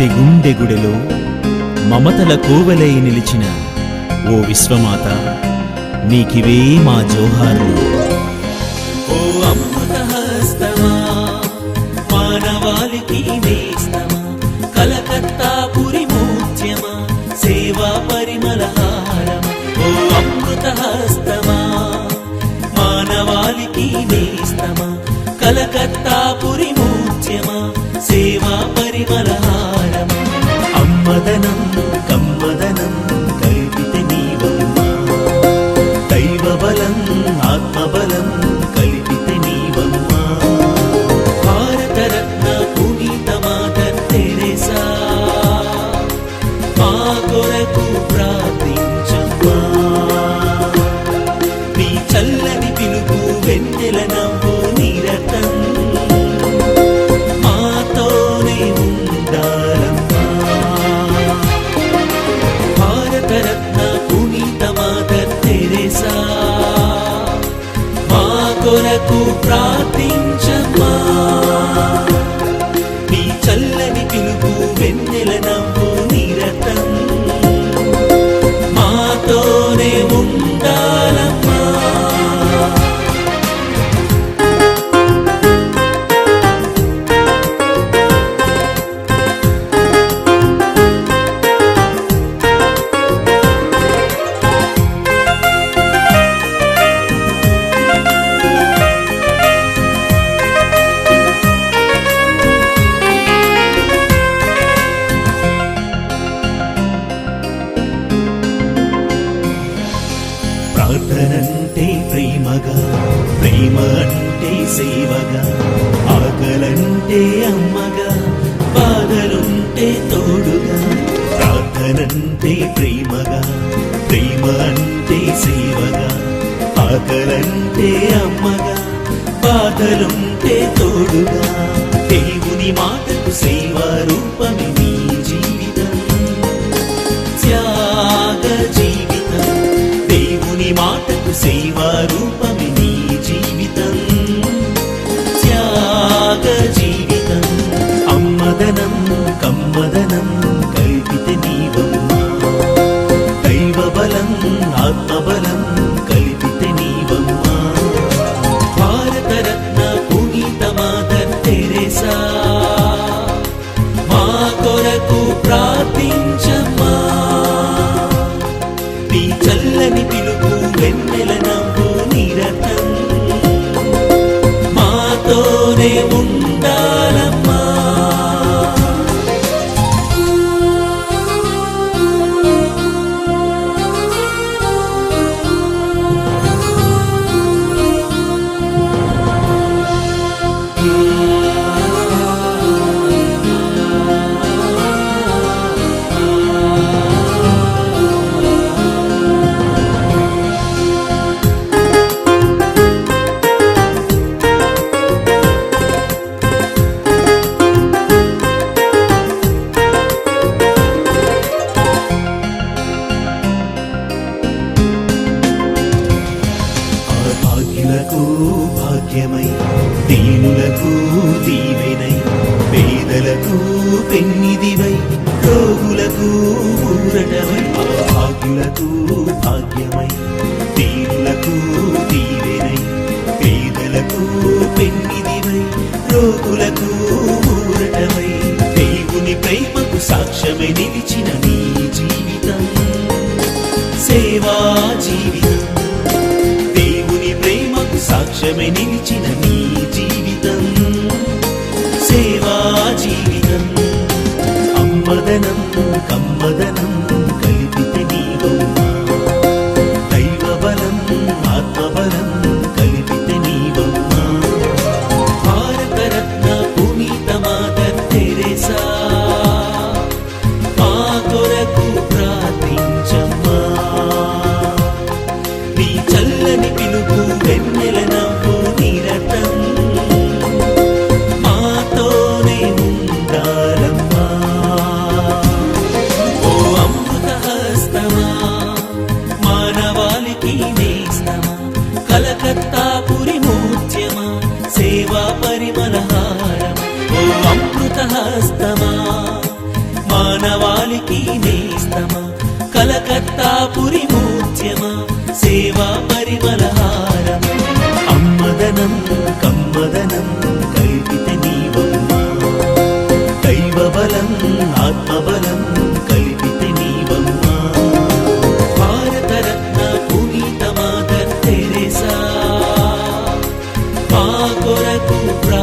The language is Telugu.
ప్రతి గుండె మమతల కోవలై నిలిచిన ఓ విశ్వమాత నీకివే మా జోహారులు. వెన్నెల నవ్వు నిరతం మాతోనే ఉండాలమ్మా భారతరత్న పునీత మాతర్ తెరేసా మా కొరకు ప్రార్థించమ్మా ఆకలంటే ప్రేమగా ప్రేమ అంటే సేవగా ఆకలంటే అమ్మగా బాధలుంటే తోడుగా ప్రార్థనంటే ప్రేమగా ప్రేమ అంటే సేవగా ఆకలంటే అమ్మగా బాధలుంటే తోడుగా దేవుని మాటకు సేవ రూపమే నీ చల్లని పిలుపు వెన్నెలనా? దీనులకు దీవెనై పేదలకు పెన్నిదివై రోగులకు ఊరటమై భాగ్యులకు భాగ్యమై దీనులకు దీవెనై పేదలకు పెన్నిదివై రోగులకు ఊరటమై. దేవుని ప్రేమకు సాక్ష్యమై నిలిచిన నీ జీవితం. సేవా జీవితం. దేవుని ప్రేమకు సాక్ష్యమే నిలిచిన నీ అమ్మదనం హస్తమా మానవాళికి నేస్తమా? కలకత్తా పురి మూర్త్యమా సేవా పరిమళ హారమా అమ్మదనం కమ్మదనం కల్పిత నీవమ్మా. దైవ బలం ఆత్మబలం కల్పిత నీవమ్మ. భారతరత్న పునీత మాత తెరేసా మా కొరకు ప్రా